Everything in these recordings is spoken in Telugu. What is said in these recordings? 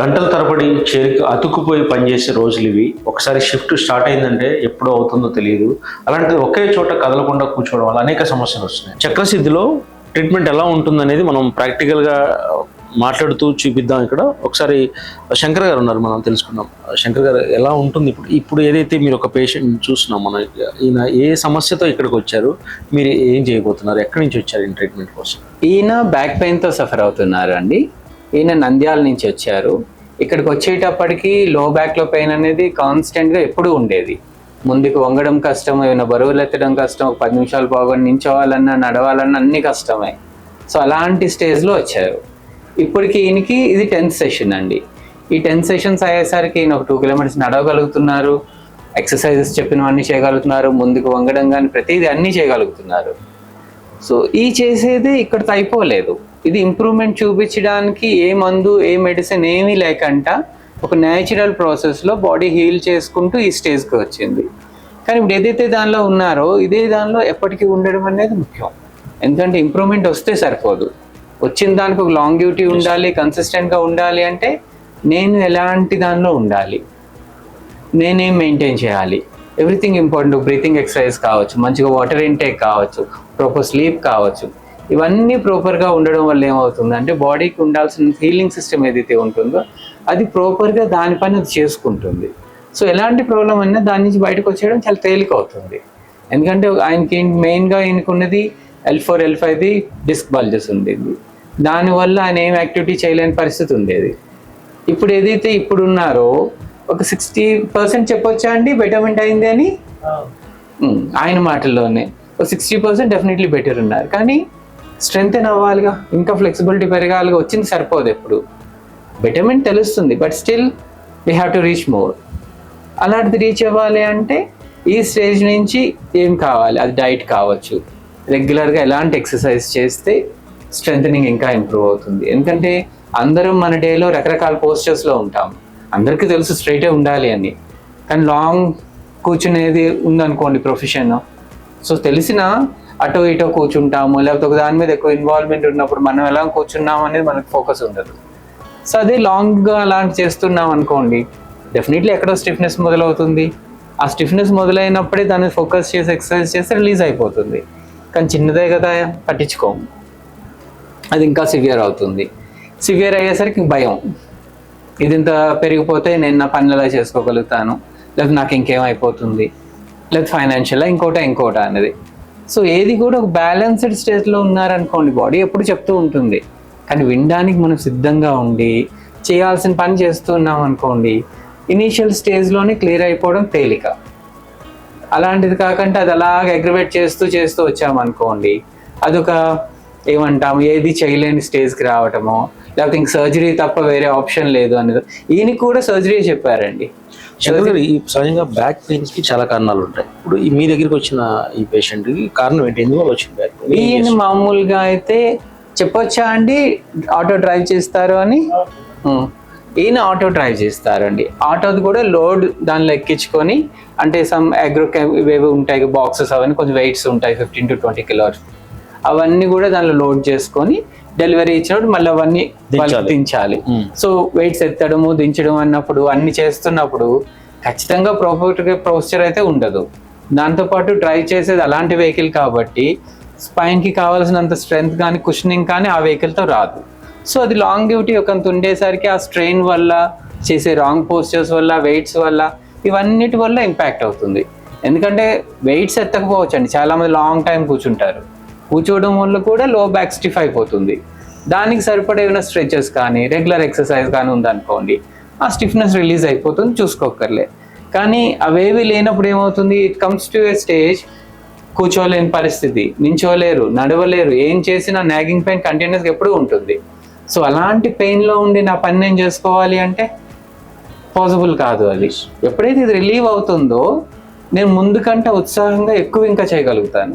గంటల తరబడి చేరికి అతుక్కుపోయి పనిచేసే రోజులు ఇవి. ఒకసారి షిఫ్ట్ స్టార్ట్ అయిందంటే ఎప్పుడు అవుతుందో తెలియదు. అలాంటిది ఒకే చోట కదలకుండా కూర్చోవడం వల్ల అనేక సమస్యలు వస్తున్నాయి. చక్రసిద్ధిలో ట్రీట్మెంట్ ఎలా ఉంటుందనేది మనం ప్రాక్టికల్గా మాట్లాడుతూ చూపిద్దాం ఇక్కడ. ఒకసారి శంకర్ గారు ఉన్నారు మనం తెలుసుకుందాం. శంకర్ గారు ఎలా ఉంటుంది ఇప్పుడు? ఇప్పుడు ఏదైతే మీరు ఒక పేషెంట్ చూస్తున్నాం మనం ఈయన ఏ సమస్యతో ఇక్కడికి వచ్చారు మీరు ఏం చేయబోతున్నారు? ఎక్కడి నుంచి వచ్చారు ఈ ట్రీట్మెంట్ కోసం? ఈయన బ్యాక్ పెయిన్తో సఫర్ అవుతున్నారు అండి ఈయన నంద్యాల నుంచి వచ్చారు. ఇక్కడికి వచ్చేటప్పటికి లో బ్యాక్లో పెయిన్ అనేది కాన్స్టెంట్గా ఎప్పుడూ ఉండేది. ముందుకు వంగడం కష్టం ఏమైనా బరువులు ఎత్తడం కష్టం ఒక పది నిమిషాలు బాగా నించోవాలన్నా నడవాలన్నా అన్ని కష్టమే. సో అలాంటి స్టేజ్లో వచ్చారు. ఇప్పటికి ఈయనకి ఇది టెన్త్ సెషన్ అండి. ఈ టెన్త్ సెషన్స్ అయ్యేసరికి ఈయన ఒక టూ కిలోమీటర్స్ నడవగలుగుతున్నారు. ఎక్సర్సైజెస్ చెప్పినవన్నీ చేయగలుగుతున్నారు. ముందుకు వంగడం కానీ ప్రతిదీ అన్నీ చేయగలుగుతున్నారు. సో ఈ చేసేది ఇక్కడితో అయిపోలేదు ఇది ఇంప్రూవ్మెంట్ చూపించడానికి ఏ మందు ఏ మెడిసిన్ ఏమీ లేకుండా ఒక న్యాచురల్ ప్రాసెస్లో బాడీ హీల్ చేసుకుంటూ ఈ స్టేజ్కి వచ్చింది. కానీ ఇప్పుడు ఏదైతే దానిలో ఉన్నారో ఇదే దానిలో ఎప్పటికీ ఉండడం అనేది ముఖ్యం. ఎందుకంటే ఇంప్రూవ్మెంట్ వస్తే సరిపోదు. వచ్చిన దానికి ఒక లాంగ్ డ్యూటీ ఉండాలి కన్సిస్టెంట్గా ఉండాలి అంటే నేను ఎలాంటి దానిలో ఉండాలి? నేనేం మెయింటైన్ చేయాలి? ఎవ్రీథింగ్ ఇంపార్టెంట్ బ్రీతింగ్ ఎక్సర్సైజ్ కావచ్చు మంచిగా వాటర్ ఇంటేక్ కావచ్చు ప్రాపర్ స్లీప్ కావచ్చు. ఇవన్నీ ప్రాపర్గా ఉండడం వల్ల ఏమవుతుంది అంటే బాడీకి ఉండాల్సిన హీలింగ్ సిస్టమ్ ఏదైతే ఉంటుందో అది ప్రాపర్గా దాని పని అది చేసుకుంటుంది. సో ఎలాంటి ప్రాబ్లం అయినా దాని నుంచి బయటకు వచ్చేయడం చాలా తేలిక అవుతుంది. ఎందుకంటే ఆయనకి మెయిన్గా ఈయనకున్నది ఎల్ ఫోర్ ఎల్ ఫైవ్ది డిస్క్ బల్జెస్ ఉండేది. దానివల్ల ఆయన ఏం యాక్టివిటీ చేయలేని పరిస్థితి ఉండేది. ఇప్పుడు ఏదైతే ఇప్పుడు ఉన్నారో ఒక సిక్స్టీ పర్సెంట్ చెప్పొచ్చా అండి? బెటర్మెంట్ అయింది అని? ఆయన మాటల్లోనే. ఒక సిక్స్టీ పర్సెంట్ డెఫినెట్లీ బెటర్ ఉన్నారు. కానీ స్ట్రెంగ్ అవ్వాలిగా? ఇంకా ఫ్లెక్సిబిలిటీ పెరగాలిగా? వచ్చింది సరిపోదు ఎప్పుడు. బెటర్మెంట్ తెలుస్తుంది but still we have to reach more అలాంటిది రీచ్ అవ్వాలి అంటే ఈ స్టేజ్ నుంచి ఏం కావాలి? అది డైట్ కావచ్చు. రెగ్యులర్గా ఎలాంటి ఎక్సర్సైజ్ చేస్తే స్ట్రెంగ్ ఇంకా ఇంప్రూవ్ అవుతుంది. ఎందుకంటే అందరం మన డేలో రకరకాల పోస్టర్స్లో ఉంటాం. అందరికీ తెలుసు స్ట్రైటే ఉండాలి అని. కానీ లాంగ్ కూర్చునేది ఉందనుకోండి ప్రొఫెషన్ సో తెలిసిన అటో ఇటో కూర్చుంటాము లేకపోతే ఒక దాని మీద ఎక్కువ ఇన్వాల్వ్మెంట్ ఉన్నప్పుడు మనం ఎలా కూర్చున్నాం అనేది మనకు ఫోకస్ ఉండదు. సో అదే లాంగ్గా అలాంటి చేస్తున్నాం అనుకోండి డెఫినెట్లీ ఎక్కడో స్టిఫ్నెస్ మొదలవుతుంది. ఆ స్టిఫ్నెస్ మొదలైనప్పుడే దాన్ని ఫోకస్ చేసి ఎక్సర్సైజ్ చేస్తే రిలీజ్ అయిపోతుంది. కానీ చిన్నదే కదా పట్టించుకోము. అది ఇంకా సివియర్ అవుతుంది. సివియర్ అయ్యేసరికి భయం. ఇది ఇంత పెరిగిపోతే నేను నా పనులు ఎలా చేసుకోగలుగుతాను? లేకపోతే నాకు ఇంకేమైపోతుంది లేకపోతే ఫైనాన్షియల్ ఇంకోట ఇంకోట అనేది సో ఏది కూడా ఒక బ్యాలెన్స్డ్ స్టేజ్లో ఉన్నారనుకోండి బాడీ ఎప్పుడు చెప్తూ ఉంటుంది. కానీ వినడానికి మనం సిద్ధంగా ఉండి చేయాల్సిన పని చేస్తున్నాం అనుకోండి ఇనీషియల్ స్టేజ్లోనే క్లియర్ అయిపోవడం తేలిక. అలాంటిది కాకుండా అది అలాగ అగ్రివేట్ చేస్తూ చేస్తూ వచ్చామనుకోండి అదొక ఏమంటాము ఏది చేయలేని స్టేజ్కి రావటమో లేకపోతే ఇంక సర్జరీ తప్ప వేరే ఆప్షన్ లేదు అనేది ఈయనకి కూడా సర్జరీ చెప్పారండి. శంకర్ గారు, ఈ సహజంగా బ్యాక్ పెయిన్స్కి చాలా కారణాలు ఉంటాయి. ఇప్పుడు మీ దగ్గరికి వచ్చిన ఈ పేషెంట్కి కారణం ఏంటి? ఎందువల్ల వచ్చింది బ్యాక్ పెయిన్ ఈయన మామూలుగా అయితే చెప్పొచ్చా అండి? ఆటో డ్రైవ్ చేస్తారు అని? ఉం. ఈయన ఆటో డ్రైవ్ చేస్తారండి. ఆటోది కూడా లోడ్ దానిలో ఎక్కించుకొని అంటే సమ్ అగ్రో ఇవేవి ఉంటాయి బాక్సెస్ అవన్నీ కొంచెం వెయిట్స్ ఉంటాయి ఫిఫ్టీన్ టు ట్వంటీ కిలోస్ అవన్నీ కూడా దానిలో లోడ్ చేసుకొని డెలివరీ ఇచ్చినప్పుడు మళ్ళీ అవన్నీ దించాలి. సో వెయిట్స్ ఎత్తడము దించడం అన్నప్పుడు అన్ని చేస్తున్నప్పుడు ఖచ్చితంగా ప్రాపర్గా ప్రొసీజర్ అయితే ఉండదు. దాంతోపాటు డ్రైవ్ చేసేది అలాంటి వెహికల్ కాబట్టి స్పైన్కి కావాల్సినంత స్ట్రెంగ్త్ కానీ కుషనింగ్ కానీ ఆ వెహికల్తో రాదు. సో అది లాంగ్ డ్యూటీ ఒకంత ఉండేసరికి ఆ స్ట్రెయిన్ వల్ల చేసే రాంగ్ పోస్చర్స్ వల్ల వెయిట్స్ వల్ల ఇవన్నిటి వల్ల ఇంపాక్ట్ అవుతుంది. ఎందుకంటే వెయిట్స్ ఎత్తకపోవచ్చు అండి చాలామంది లాంగ్ టైం కూర్చుంటారు. కూర్చోవడం వల్ల కూడా లో బ్యాక్ స్టిఫ్ అయిపోతుంది. దానికి సరిపడే ఏమైనా స్ట్రెచెస్ కానీ రెగ్యులర్ ఎక్సర్సైజ్ కానీ ఉందనుకోండి ఆ స్టిఫ్నెస్ రిలీజ్ అయిపోతుంది చూసుకోకర్లే కానీ అవేవి లేనప్పుడు ఏమవుతుంది? It comes to a stage కూర్చోలేని పరిస్థితి నించోలేరు నడవలేరు ఏం చేసినా నాగింగ్ పెయిన్ కంటిన్యూస్గా ఎప్పుడూ ఉంటుంది. సో అలాంటి పెయిన్లో ఉండి నా పని నేను చేసుకోవాలి అంటే పాసిబుల్ కాదు అది. ఎప్పుడైతే ఇది రిలీవ్ అవుతుందో నేను ముందు కంటే ఉత్సాహంగా ఎక్కువ ఇంకా చేయగలుగుతాను.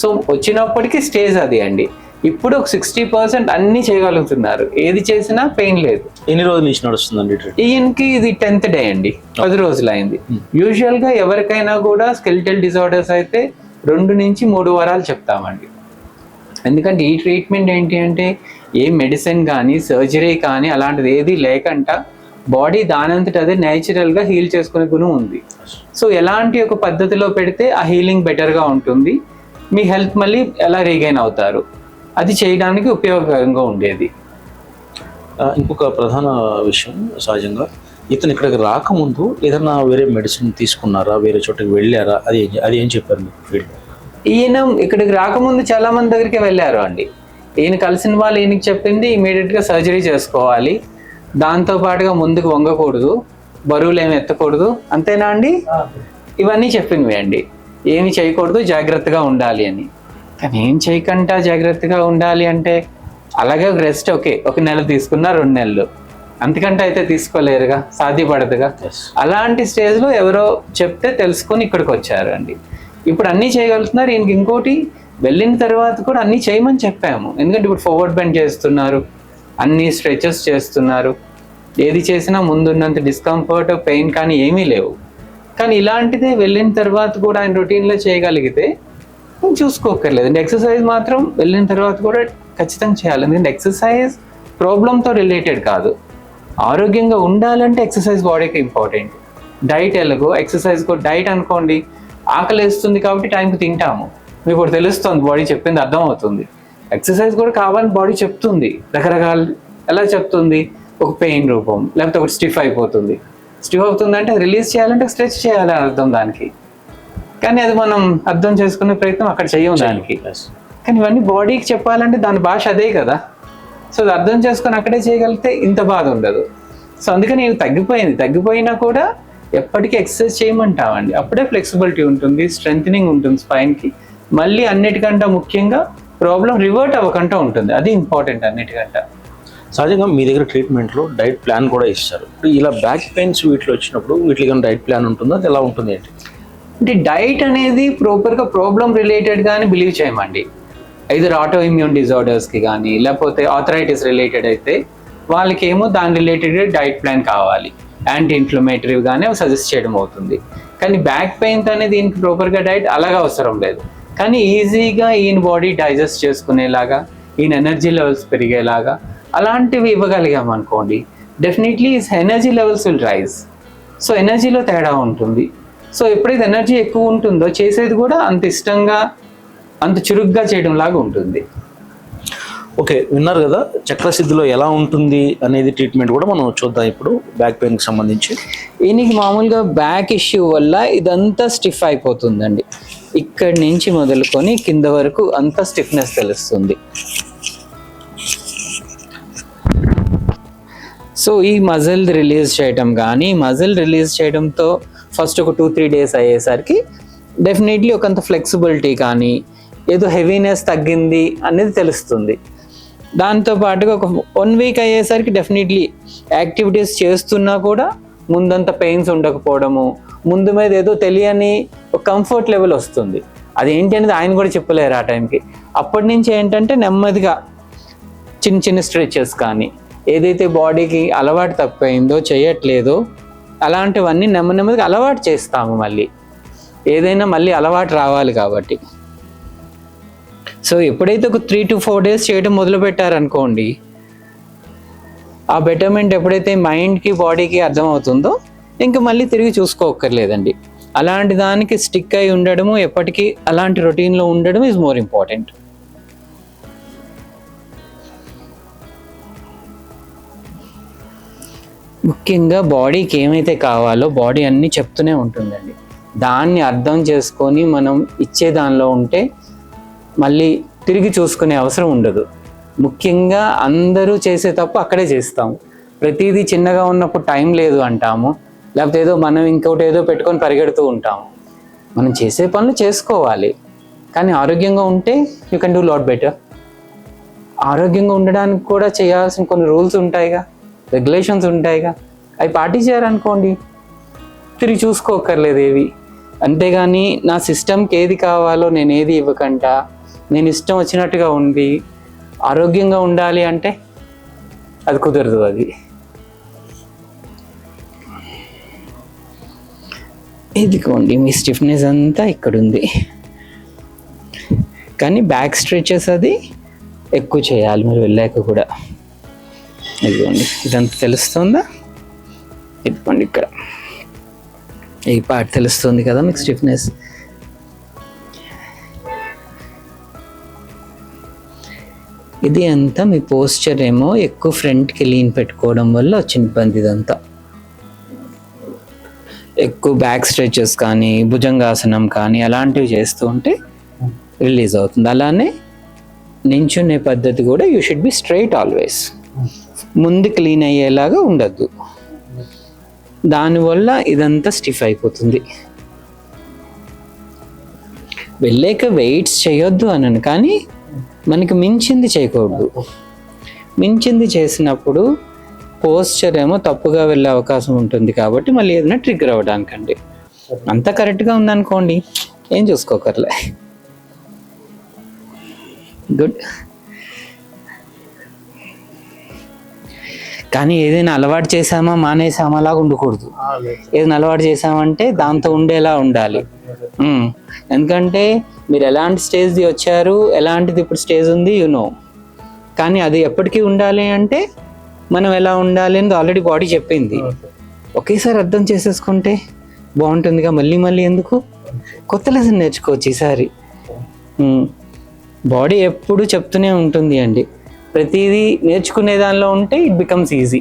సో వచ్చినప్పటికీ స్టేజ్ అది అండి. ఇప్పుడు ఒక సిక్స్టీ పర్సెంట్ అన్నీ చేయగలుగుతున్నారు. ఏది చేసినా పెయిన్ లేదు. ఎన్ని రోజుల నుంచి నడుస్తుందండి ఈయనకి ఇది టెన్త్ డే అండి. పది రోజులు అయింది. యూజువల్గా ఎవరికైనా కూడా స్కెలిటల్ డిజార్డర్స్ అయితే రెండు నుంచి మూడు వారాలు చెప్తామండి. ఎందుకంటే ఈ ట్రీట్మెంట్ ఏంటి అంటే ఏ మెడిసిన్ కానీ సర్జరీ కానీ అలాంటిది ఏది లేకుండా బాడీ దానంతట అదే నేచురల్గా హీల్ చేసుకునే గుణం ఉంది. సో ఎలాంటి ఒక పద్ధతిలో పెడితే ఆ హీలింగ్ బెటర్గా ఉంటుంది. మీ హెల్త్ మళ్ళీ ఎలా రీగైన్ అవుతారు? అది చేయడానికి ఉపయోగకరంగా ఉండేది. ఇంకొక ప్రధాన విషయం సహజంగా ఇతను ఇక్కడికి రాకముందు ఏదైనా వేరే మెడిసిన్ తీసుకున్నారా? వేరే చోటకి వెళ్ళారా? అది అది ఏం చెప్పారు మీకు ఈయన ఇక్కడికి రాకముందు చాలా మంది దగ్గరికి వెళ్ళారు అండి. ఈయన కలిసిన వాళ్ళు ఈయనకి చెప్పింది immediate గా సర్జరీ చేసుకోవాలి. దాంతో పాటుగా ముందుకు వంగకూడదు. బరువులు ఏమి ఎత్తకూడదు. అంతేనా అండి? ఇవన్నీ చెప్పింది అండి. ఏమి చేయకూడదు జాగ్రత్తగా ఉండాలి అని. కానీ ఏం చేయకుండా జాగ్రత్తగా ఉండాలి అంటే అలాగే రెస్ట్ ఓకే ఒక నెల తీసుకున్నా రెండు నెలలు. అంతకంటే అయితే తీసుకోలేరుగా సాధ్యపడదుగా. అలాంటి స్టేజ్లో ఎవరో చెప్తే తెలుసుకొని ఇక్కడికి వచ్చారు అండి ఇప్పుడు అన్నీ చేయగలుగుతున్నారు. ఈయనకి ఇంకోటి వెళ్ళిన తర్వాత కూడా అన్నీ చేయమని చెప్పాము. ఎందుకంటే ఇప్పుడు ఫార్వర్డ్ బెండ్ చేస్తున్నారు అన్ని స్ట్రెచెస్ చేస్తున్నారు. ఏది చేసినా ముందున్నంత డిస్కంఫర్ట్ పెయిన్ కానీ ఏమీ లేవు. కానీ ఇలాంటిదే వెళ్ళిన తర్వాత కూడా ఆయన రొటీన్లో చేయగలిగితే చూసుకోకర్లేదు అండి ఎక్సర్సైజ్ మాత్రం వెళ్ళిన తర్వాత కూడా ఖచ్చితంగా చేయాలి. ఎందుకంటే ఎక్సర్సైజ్ ప్రాబ్లంతో రిలేటెడ్ కాదు. ఆరోగ్యంగా ఉండాలంటే ఎక్సర్సైజ్ బాడీకి ఇంపార్టెంట్. డైట్ ఎలాగో ఎక్సర్సైజ్ కూడా డైట్ అనుకోండి ఆకలి వేస్తుంది కాబట్టి టైంకి తింటాము. మీకు ఒకటి తెలుస్తుంది బాడీ చెప్పింది అర్థం అవుతుంది ఎక్సర్సైజ్ కూడా కావాలని బాడీ చెప్తుంది. రకరకాల ఎలా చెప్తుంది? ఒక పెయిన్ రూపం లేకపోతే ఒకటి స్టిఫ్ అయిపోతుంది. స్టిఫ్ అవుతుంది అంటే రిలీజ్ చేయాలంటే స్ట్రెచ్ చేయాలని అర్థం దానికి. కానీ అది మనం అర్థం చేసుకునే ప్రయత్నం అక్కడ చెయ్యం దానికి. కానీ ఇవన్నీ బాడీకి చెప్పాలంటే దాని భాష అదే కదా. సో అది అర్థం చేసుకొని అక్కడే చేయగలిగితే ఇంత బాధ ఉండదు. సో అందుకని ఇవి తగ్గిపోయింది. తగ్గిపోయినా కూడా ఎప్పటికీ ఎక్సర్సైజ్ చేయమంటామండి. అప్పుడే ఫ్లెక్సిబిలిటీ ఉంటుంది స్ట్రెంగ్ ఉంటుంది స్పైన్కి. మళ్ళీ అన్నిటికంటే ముఖ్యంగా ప్రాబ్లం రివర్ట్ అవ్వకుండా ఉంటుంది. అది ఇంపార్టెంట్ అన్నిటికంటే. సహజంగా మీ దగ్గర ట్రీట్మెంట్లో డైట్ ప్లాన్ కూడా ఇస్తారు. ఇప్పుడు ఇలా బ్యాక్ పెయిన్స్ వీటిలో వచ్చినప్పుడు వీటికి కానీ డైట్ ప్లాన్ ఉంటుందో? అది ఎలా ఉంటుంది ఏంటి? అంటే డైట్ అనేది ప్రాపర్గా ప్రాబ్లం రిలేటెడ్గానే బిలీవ్ చేయమండి. ఐదర్ ఆటో ఇమ్యూన్ డిజార్డర్స్కి కానీ లేకపోతే ఆథరైటిస్ రిలేటెడ్ అయితే వాళ్ళకి ఏమో దాని రిలేటెడ్ డైట్ ప్లాన్ కావాలి. యాంటీ ఇన్ఫ్లమేటరీ కానీ సజెస్ట్ చేయడం అవుతుంది. కానీ బ్యాక్ పెయిన్ అనేది దీనికి ప్రాపర్గా డైట్ అలాగా అవసరం లేదు. కానీ ఈజీగా ఈయన బాడీ డైజెస్ట్ చేసుకునేలాగా ఈయన ఎనర్జీ లెవెల్స్ పెరిగేలాగా అలాంటివి ఇవ్వగలిగాం అనుకోండి definitely energy levels will rise so ఎనర్జీలో తేడా ఉంటుంది. సో ఎప్పుడైతే ఎనర్జీ ఎక్కువ ఉంటుందో చేసేది కూడా అంత ఇష్టంగా అంత చురుగ్గా చేయడం లాగా ఉంటుంది. ఓకే విన్నారు కదా చక్రసిద్ధిలో ఎలా ఉంటుంది అనేది ట్రీట్మెంట్ కూడా మనం చూద్దాం ఇప్పుడు బ్యాక్ పెయిన్కి సంబంధించి. ఈయనకి మామూలుగా బ్యాక్ ఇష్యూ వల్ల ఇదంతా స్టిఫ్ అయిపోతుందండి. ఇక్కడి నుంచి మొదలుకొని కింద వరకు అంతా స్టిఫ్నెస్ తెలుస్తుంది. సో ఈ మజిల్ రిలీజ్ చేయటం కానీ మజిల్ రిలీజ్ చేయడంతో ఫస్ట్ ఒక టూ త్రీ డేస్ అయ్యేసరికి డెఫినెట్లీ ఒకంత ఫ్లెక్సిబిలిటీ కానీ ఏదో హెవీనెస్ తగ్గింది అనేది తెలుస్తుంది. దాంతో పాటుగా ఒక వన్ వీక్ అయ్యేసరికి డెఫినెట్లీ యాక్టివిటీస్ చేస్తున్నా కూడా ముందంత పెయిన్స్ ఉండకపోవడము ముందు మీద ఏదో తెలియని ఒక కంఫర్ట్ లెవెల్ వస్తుంది. అది ఏంటి అనేది ఆయన కూడా చెప్పలేరు ఆ టైంకి అప్పటి నుంచి ఏంటంటే నెమ్మదిగా చిన్న చిన్న స్ట్రెచెస్ కానీ ఏదైతే బాడీకి అలవాటు తక్కువైందో చేయట్లేదో అలాంటివన్నీ నెమ్మది నెమ్మదిగా అలవాటు చేస్తాము మళ్ళీ. ఏదైనా మళ్ళీ అలవాటు రావాలి కాబట్టి. సో ఎప్పుడైతే ఒక త్రీ టు ఫోర్ డేస్ చేయడం మొదలు పెట్టారనుకోండి ఆ బెటర్మెంట్ ఎప్పుడైతే మైండ్కి బాడీకి అర్థమవుతుందో ఇంకా మళ్ళీ తిరిగి చూసుకోక్కర్లేదండి. అలాంటి దానికి స్టిక్ అయి ఉండడము ఎప్పటికీ అలాంటి రొటీన్లో ఉండడం ఈజ్ మోర్ ఇంపార్టెంట్ ముఖ్యంగా బాడీకి ఏమైతే కావాలో బాడీ అన్నీ చెప్తూనే ఉంటుందండి. దాన్ని అర్థం చేసుకొని మనం ఇచ్చే దానిలో ఉంటే మళ్ళీ తిరిగి చూసుకునే అవసరం ఉండదు. ముఖ్యంగా అందరూ చేసే తప్పు అక్కడే చేస్తాము ప్రతిదీ చిన్నగా ఉన్నప్పుడు టైం లేదు అంటాము. లేకపోతే ఏదో మనం ఇంకోటి ఏదో పెట్టుకొని పరిగెడుతూ ఉంటాము. మనం చేసే పనులు చేసుకోవాలి. కానీ ఆరోగ్యంగా ఉంటే you can do lot better. ఆరోగ్యంగా ఉండడానికి కూడా చేయాల్సిన కొన్ని రూల్స్ ఉంటాయిగా. రెగ్యులేషన్స్ ఉంటాయిగా. అవి పాటించారనుకోండి. తిరిగి చూసుకోకర్లేదు ఏవి. అంతేగాని నా సిస్టమ్కి ఏది కావాలో నేను ఏది ఇవ్వకంట. నేను ఇష్టం వచ్చినట్టుగా ఉండి ఆరోగ్యంగా ఉండాలి అంటే అది కుదరదు అది. ఇదిగోండి మీ స్టిఫ్నెస్ అంతా ఇక్కడ ఉంది కానీ బ్యాక్ స్ట్రెచెస్ అది ఎక్కువ చేయాలి. మీరు వెళ్ళాక కూడా. ఇదిగోండి ఇదంతా తెలుస్తుందా? ఇదిగోండి ఇక్కడ. ఈ పార్ట్ తెలుస్తుంది కదా మీకు స్టిఫ్నెస్? ఇది అంతా మీ పోస్చర్ ఏమో ఎక్కువ ఫ్రంట్కి లీన్ పెట్టుకోవడం వల్ల వచ్చిన ఇబ్బంది ఇదంతా. ఎక్కువ బ్యాక్ స్ట్రెచెస్ కానీ భుజంగాసనం కానీ అలాంటివి చేస్తూ ఉంటే రిలీజ్ అవుతుంది. అలానే నించునే పద్ధతి కూడా you should be straight always ముందు క్లీన్ అయ్యేలాగా ఉండద్దు. దానివల్ల ఇదంతా స్టిఫ్ అయిపోతుంది. వెళ్ళాక వెయిట్స్ చేయొద్దు అనను కానీ మనకి మించింది చేయకూడదు. మించింది చేసినప్పుడు పోస్చర్ ఏమో తప్పుగా వెళ్ళే అవకాశం ఉంటుంది కాబట్టి మళ్ళీ ఏదైనా ట్రిగ్గర్ అవ్వడానికండి. అంత కరెక్ట్గా ఉందనుకోండి ఏం చూసుకోకర్లే. గుడ్. కానీ ఏదైనా అలవాటు చేసామా మానేసామా లాగా ఉండకూడదు. ఏదైనా అలవాటు చేసామంటే దాంతో ఉండేలా ఉండాలి. ఎందుకంటే మీరు ఎలాంటి స్టేజ్ది వచ్చారు ఎలాంటిది ఇప్పుడు స్టేజ్ ఉంది యు నో కానీ అది ఎప్పటికీ ఉండాలి అంటే మనం ఎలా ఉండాలి అని ఆల్రెడీ బాడీ చెప్పింది. ఒకేసారి అర్థం చేసేసుకుంటే బాగుంటుందిగా మళ్ళీ మళ్ళీ ఎందుకు? కొత్త లెసన్ నేర్చుకోవచ్చు ఈసారి. బాడీ ఎప్పుడు చెప్తూనే ఉంటుంది అండి. ప్రతిదీ నేర్చుకునే దానిలో ఉంటే ఇట్ బికమ్స్ ఈజీ